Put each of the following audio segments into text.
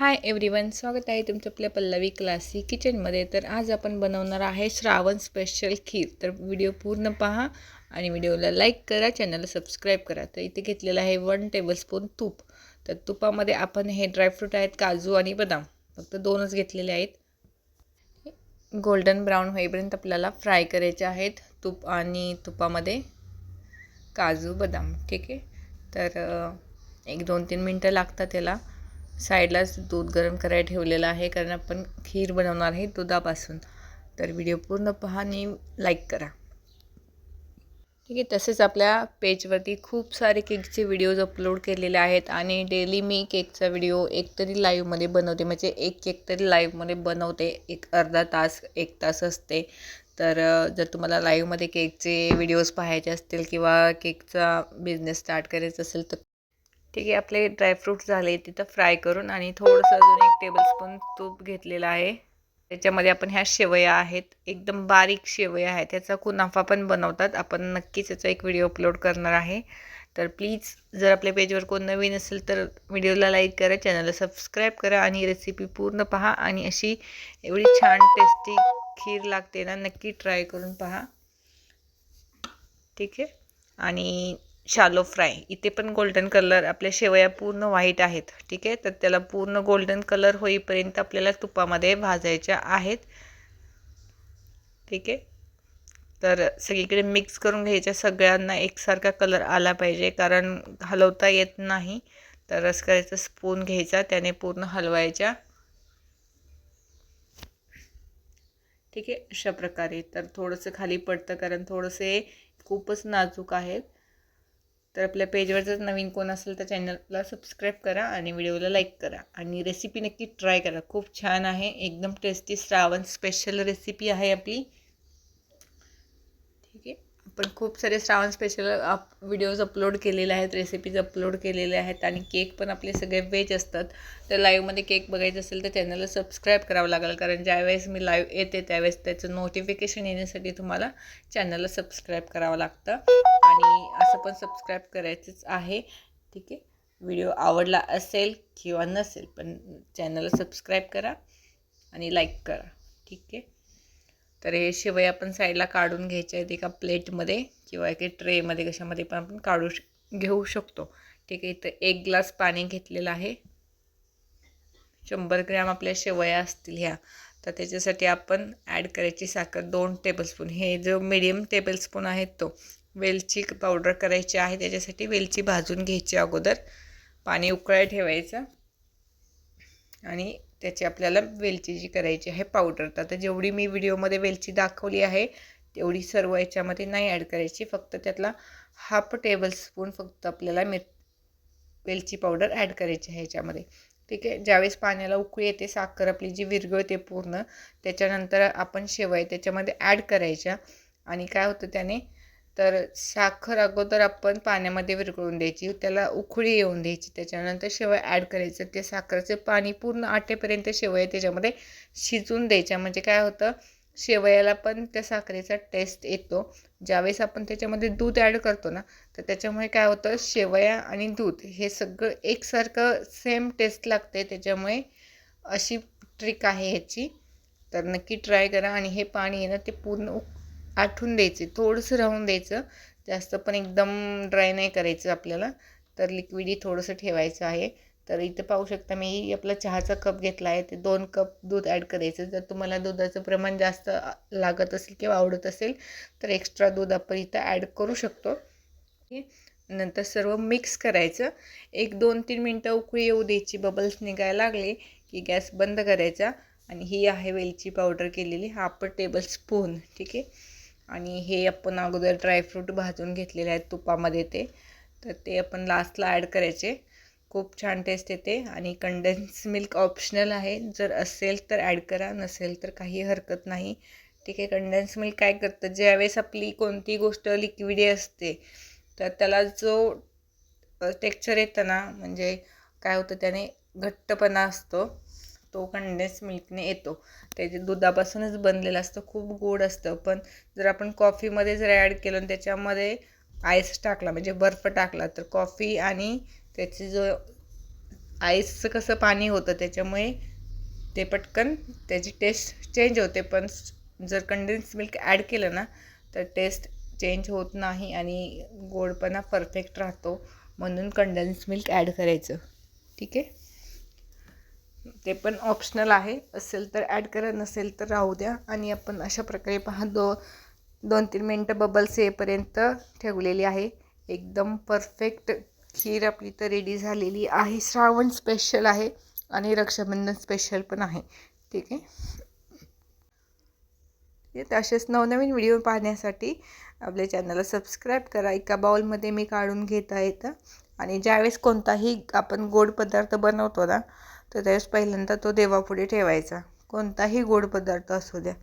Hi everyone स्वागत आहे तुमचं आपल्या पल्लवी क्लासी किचनमध्ये तर आज आपण बनवणार आहे श्रावण स्पेशल खीर. तर व्हिडिओ पूर्ण पहा आणि व्हिडिओला लाईक करा चॅनलला सबस्क्राईब करा. तर इथे घेतलेलं आहे वन टेबलस्पून तूप. तर तुपामध्ये आपण हे ड्रायफ्रूट आहेत काजू आणि बदाम. फक्त दोनच घेतलेले आहेत. गोल्डन ब्राऊन होईपर्यंत आपल्याला फ्राय करायचे आहेत तूप आणि तुपामध्ये काजू बदाम. ठीक आहे? तर एक दोन तीन मिनटं लागतात त्याला साईडलाच दूध गरम करायला ठेवलेलं आहे कारण आपण खीर बनवणार आहे दुधापासून. तर व्हिडिओ पूर्ण पहा आणि लाईक करा. ठीक आहे तसेच आपल्या पेजवरती खूप सारे केकचे व्हिडिओज अपलोड केलेले आहेत आणि डेली मी केकचा व्हिडिओ एक तरी लाईव्हमध्ये बनवते. म्हणजे एक केक तरी लाईव्हमध्ये बनवते एक अर्धा तास एक तास असते. तर जर तुम्हाला लाईव्हमध्ये केकचे व्हिडिओज पाहायचे असतील किंवा केकचा बिझनेस स्टार्ट करायचा असेल तर ठीक आहे आपले ड्रायफ्रूट झाले तिथं फ्राय करून आणि थोडंसं अजून एक टेबलस्पून तूप घेतलेलं आहे. त्याच्यामध्ये आपण ह्या शेवया आहेत एकदम बारीक शेवया आहेत त्याचा कुनाफा पण बनवतात. आपण नक्कीच याचा एक व्हिडिओ अपलोड करणार आहे. तर प्लीज जर आपल्या पेजवर कोण नवीन असेल तर व्हिडिओला लाईक करा चॅनलला सबस्क्राईब करा आणि रेसिपी पूर्ण पहा आणि अशी एवढी छान टेस्टी खीर लागते ना नक्की ट्राय करून पहा. ठीक आहे? आणि शालो फ्राय इथे पण गोल्डन कलर आपल्या शेवया पूर्ण व्हाईट आहेत ठीक आहे? तर त्याला पूर्ण गोल्डन कलर होईपर्यंत आपल्याला तुपामध्ये भाजायच्या आहेत ठीक आहे? तर सगळीकडे मिक्स करून घ्यायच्या सगळ्यांना एकसारखा कलर आला पाहिजे कारण हलवता येत नाही. तर रस करायचा स्पून घ्यायचा त्याने पूर्ण हलवायच्या. ठीक आहे? अशा प्रकारे. तर थोडंसं खाली पडतं कारण थोडंसे खूपच नाजूक आहेत. तर आपल्या पेजवर जर नवीन कोण असेल तर चॅनलला सबस्क्राईब करा आणि व्हिडिओला लाईक करा. आणि रेसिपी नक्की ट्राय करा. खूप छान आहे. एकदम टेस्टी श्रावण स्पेशल रेसिपी आहे आपली. ठीक आहे? पण खूप सारे Shravan special up videos upload केलेले आहेत रेसिपीज अपलोड केलेले आहेत आणि केक पण आपले सगळे वेज असतात. तर लाईव्हमध्ये केक बघायचं असेल तर चॅनलला सबस्क्राईब करावं लागेल. कारण ज्यावेळेस मी लाईव्ह येते त्यावेळेस त्याचं नोटिफिकेशन येण्यासाठी तुम्हाला चॅनलला सबस्क्राईब करावं लागतं. आणि असं पण सबस्क्राईब करायचंच आहे. ठीक आहे? व्हिडिओ आवडला असेल किंवा नसेल पण चॅनलला सबस्क्राईब करा आणि लाईक करा. ठीक आहे? तर हे शिवाय आपण साईडला काढून घ्यायचे आहेत एका प्लेटमध्ये किंवा एका ट्रेमध्ये कशामध्ये पण आपण काढू श घेऊ शकतो. ठीक आहे इथं एक ग्लास पाणी घेतलेलं आहे. शंभर ग्रॅम आपल्या शेवया असतील ह्या. तर त्याच्यासाठी आपण ॲड करायची साखर दोन टेबलस्पून. हे जो मिडियम टेबलस्पून आहेत तो. वेलची पावडर करायची आहे त्याच्यासाठी वेलची भाजून घ्यायची अगोदर. पाणी उकळाय ठेवायचं. आणि त्याची आपल्याला वेलची जी करायची आहे पावडर तर आता जेवढी मी व्हिडिओमध्ये वेलची दाखवली आहे तेवढी सर्व याच्यामध्ये नाही ॲड करायची. फक्त त्यातला हाफ टेबलस्पून फक्त आपल्याला मिर वेलची पावडर ॲड करायची आहे ह्याच्यामध्ये ठीक आहे? ज्यावेळेस पाण्याला उकळी येते साखर आपली जी विरघळते पूर्ण त्याच्यानंतर आपण शेवाय त्याच्यामध्ये ॲड करायच्या. आणि काय होतं त्याने तर साखर अगोदर आपण पाण्यामध्ये विरघळून द्यायची त्याला उकळी येऊन द्यायची. त्याच्यानंतर शेवय ॲड करायचं. ते साखरेचं पाणी पूर्ण आटेपर्यंत शेवया त्याच्यामध्ये शिजून द्यायच्या. म्हणजे काय होतं शेवयाला पण त्या साखरेचा टेस्ट येतो. ज्यावेळेस आपण त्याच्यामध्ये दूध ॲड करतो ना तर त्याच्यामुळे काय होतं शेवया आणि दूध हे सगळं एकसारखं सेम टेस्ट लागते त्याच्यामुळे अशी ट्रिक आहे ह्याची. तर नक्की ट्राय करा आणि हे पाणी आहे ना ते पूर्ण उक आठवून द्यायचे थोडंसं राहून द्यायचं. जास्त पण एकदम ड्राय नाही करायचं आपल्याला. तर लिक्विडी थोडंसं ठेवायचं आहे. तर इथं पाहू शकता मी आपला चहाचा कप घेतला आहे. ते दोन कप दूध ॲड करायचं. जर तुम्हाला दुधाचं प्रमाण जास्त लागत असेल किंवा आवडत असेल तर एक्स्ट्रा दूध आपण इथं ॲड करू शकतो. नंतर सर्व मिक्स करायचं. एक दोन तीन मिनटं उकळी येऊ द्यायची. बबल्स निघायला लागले की गॅस बंद करायचा. आणि ही आहे वेलची पावडर केलेली. हाफ टेबल स्पून ठीक आहे? आणि हे आपण अगोदर ड्रायफ्रूट भाजून घेतलेले आहेत तुपामध्ये ते. तर ते आपण लास्टला ॲड करायचे. खूप छान टेस्ट येते आणि कंडेन्स मिल्क ऑप्शनल आहे. जर असेल तर ॲड करा नसेल तर काही हरकत नाही. ठीक आहे कंडेन्स मिल्क काय करतं? ज्यावेळेस आपली कोणती गोष्ट लिक्विडी असते तर त्याला जो टेक्स्चर येतं ना म्हणजे काय होतं त्याने घट्टपणा असतो. तो कंडेन्स मिल्कने येतो. त्याचे दुधापासूनच बनलेलं असतं खूप गोड असतं. पण जर आपण कॉफीमध्ये जर ॲड केलं आणि त्याच्यामध्ये आईस टाकला म्हणजे बर्फ टाकला तर कॉफी आणि त्याची जो आईसचं कसं पाणी होतं त्याच्यामुळे ते पटकन त्याची टेस्ट चेंज होते. पण जर कंडेन्स मिल्क ॲड केलं ना तर टेस्ट चेंज होत नाही आणि गोडपणा परफेक्ट राहतो म्हणून कंडेन्स मिल्क ॲड करायचं. ठीक आहे? ते पण ऑप्शनल आहे. असेल तर ॲड करा नसेल तर राहू द्या. आणि आपण अशा प्रकारे पहा दो दोन तीन मिनटं बबल्स येईपर्यंत ठेवलेली आहे. एकदम परफेक्ट खीर आपली तर रेडी झालेली आहे. श्रावण स्पेशल आहे आणि रक्षाबंधन स्पेशल पण आहे. ठीक आहे? तर असेच नवनवीन व्हिडिओ पाहण्यासाठी आपल्या चॅनलला सबस्क्राईब करा. एका बाउलमध्ये मी काढून घेता येतं. आणि ज्यावेळेस कोणताही आपण गोड पदार्थ बनवतो ना तर त्यावेळेस पहिल्यांदा तो देवापुढे ठेवायचा. कोणताही गोड पदार्थ असू द्या.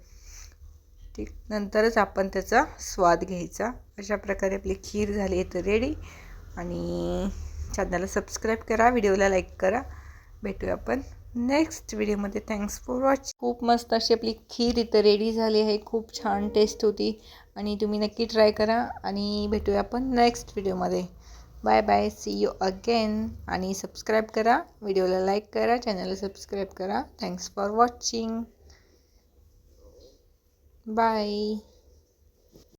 ठीक नंतरच आपण त्याचा स्वाद घ्यायचा. अशा प्रकारे आपली खीर झाली तर रेडी आणि चॅनलला सबस्क्राईब करा व्हिडिओला लाईक करा. भेटूया आपण नेक्स्ट व्हिडिओमध्ये थँक्स फॉर वॉच खूप मस्त अशी आपली खीर इथं रेडी झाली आहे. खूप छान टेस्ट होती. आणि तुम्ही नक्की ट्राय करा. आणि भेटूया आपण नेक्स्ट व्हिडिओमध्ये bye bye see you again आणि सबस्क्राईब करा. व्हिडिओला लाईक करा. चॅनलला सबस्क्राईब करा. Thanks for watching bye